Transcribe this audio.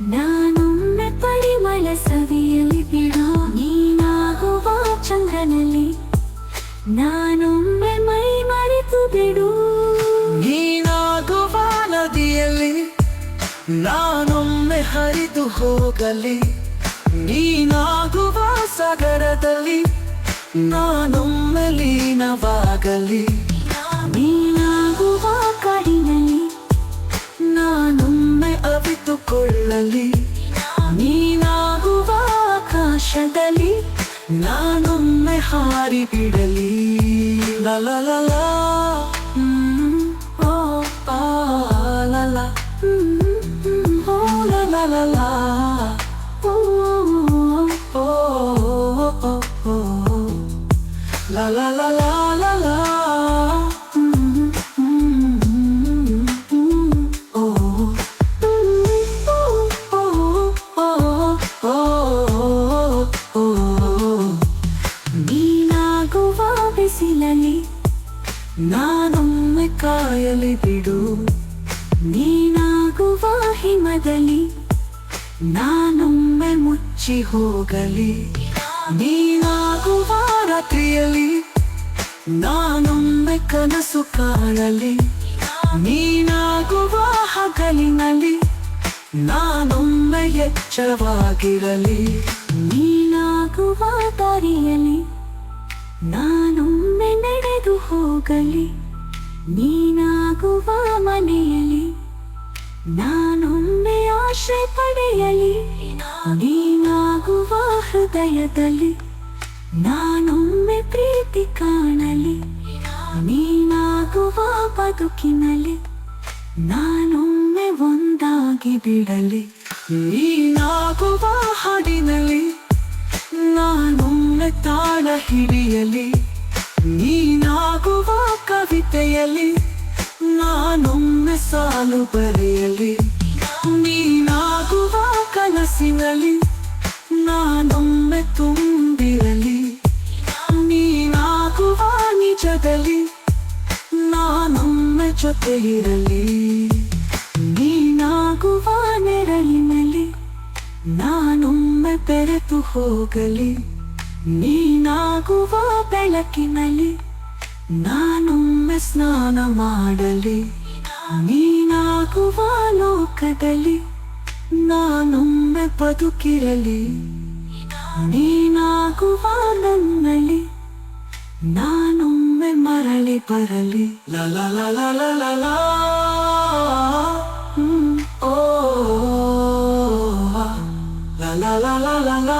ನಾನೊಮ್ಮೆ ಪರಿಮಳ ಸವಿಯಲಿ ಬಿಡೋ. ನೀನಾಗುವ ಚಂದ್ರನಲ್ಲಿ ನಾನೊಮ್ಮೆ ಮೈ ಮರೆತು ಬಿಡು. ನೀನಾಗುವ ನದಿಯಲ್ಲಿ ನಾನೊಮ್ಮೆ ಹರಿದು ಹೋಗಲಿ. ನೀನಾಗುವ ಸಾಗರದಲ್ಲಿ ನಾನೊಮ್ಮೆ ಲೀನವಾಗಲಿ. ಅವಿತುಕೊಳ್ಳಲಿ ನೀನಾಗುವ ಆಕಾಶದಲ್ಲಿ ನಾನೊಮ್ಮೆ ಹಾರಿ ಬಿಡಲಿ ಲಲ ಲಲ ಹ್ಮ್, ಓ, ಆ, ಲಲ, ಹ್ಮ್, ಹ್ಮ್, ಓ, ಲಲ ಲಲ, ಓ, ಓ, ಓ, ಓ, La la la la la la. ಬಿಸಿಲಲ್ಲಿ ನಾನೊಮ್ಮೆ ಕಾಯಲಿ ಬಿಡು. ನೀನಾಗುವ ಹಿಮದಲ್ಲಿ, ನಾನೊಮ್ಮೆ ಮುಚ್ಚಿ ಹೋಗಲಿ. ನೀನಾಗುವ ರಾತ್ರಿಯಲ್ಲಿ, ನಾನೊಮ್ಮೆ ಕನಸು ಕಾಣಲಿ. ನೀನಾಗುವ ಹಗಲಿನಲ್ಲಿ, ನಾನೊಮ್ಮೆ ಎಚ್ಚರವಾಗಿರಲಿ. ನೀನಾಗುವ ದಾರಿಯಲ್ಲಿ ನಾನೊಮ್ಮೆ ನಡೆದು ಹೋಗಲಿ, ನೀನಾಗುವ ಮನೆಯಲ್ಲಿ, ನಾನೊಮ್ಮೆ ಆಶ್ರಯ ಪಡೆಯಲಿ, ನೀನಾಗುವ ಹೃದಯದಲ್ಲಿ, ನಾನೊಮ್ಮೆ ಪ್ರೀತಿ ಕಾಣಲಿ, ನೀನಾಗುವ ಬದುಕಿನಲ್ಲಿ, ನಾನೊಮ್ಮೆ ಒಂದಾಗಿ ಬಿಡಲಿ, ನೀನಾಗುವ ಹಾಡಿನಲ್ಲಿ ನಾನೊಮ್ಮೆ ತಾಳ ಹಿಡಿಯಲಿ ನೀನಾಗುವ ಕವಿತೆಯಲ್ಲಿ ನಾನೊಮ್ಮೆ ಸಾಲು ಬರೆಯಲಿ ನೀನಾಗುವ ಕನಸಿನಲ್ಲಿ ನಾನೊಮ್ಮೆ ತುಂಬಿರಲಿ ನೀನಾಗುವ ನಿಜದಲ್ಲಿ ನಾನೊಮ್ಮೆ ಜೊತೆ ಇರಲಿ ನೀನಾಗುವ ನೆರಳಿನಲ್ಲಿ ನಾನೊಮ್ಮೆ ಬೆರೆತು ಹೋಗಲಿ ನೀನಾಗುವ ಬೆಳಕಿನಲ್ಲಿ ನಾನೊಮ್ಮೆ ಸ್ನಾನ ಮಾಡಲಿ ನೀನಾಗುವ ಲೋಕದಲ್ಲಿ ನಾನೊಮ್ಮೆ ಬದುಕಿರಲಿ ನೀನಾಗುವ ನನ್ನಲ್ಲಿ ನಾನೊಮ್ಮೆ ಮರಳಿ ಬರಲಿ ಲ ಲ ಲ ಲ ಲ ಲ ಲ. ಹ್ಮ್, ಓ, ಲ ಲ ಲ ಲ ಲ ಲ.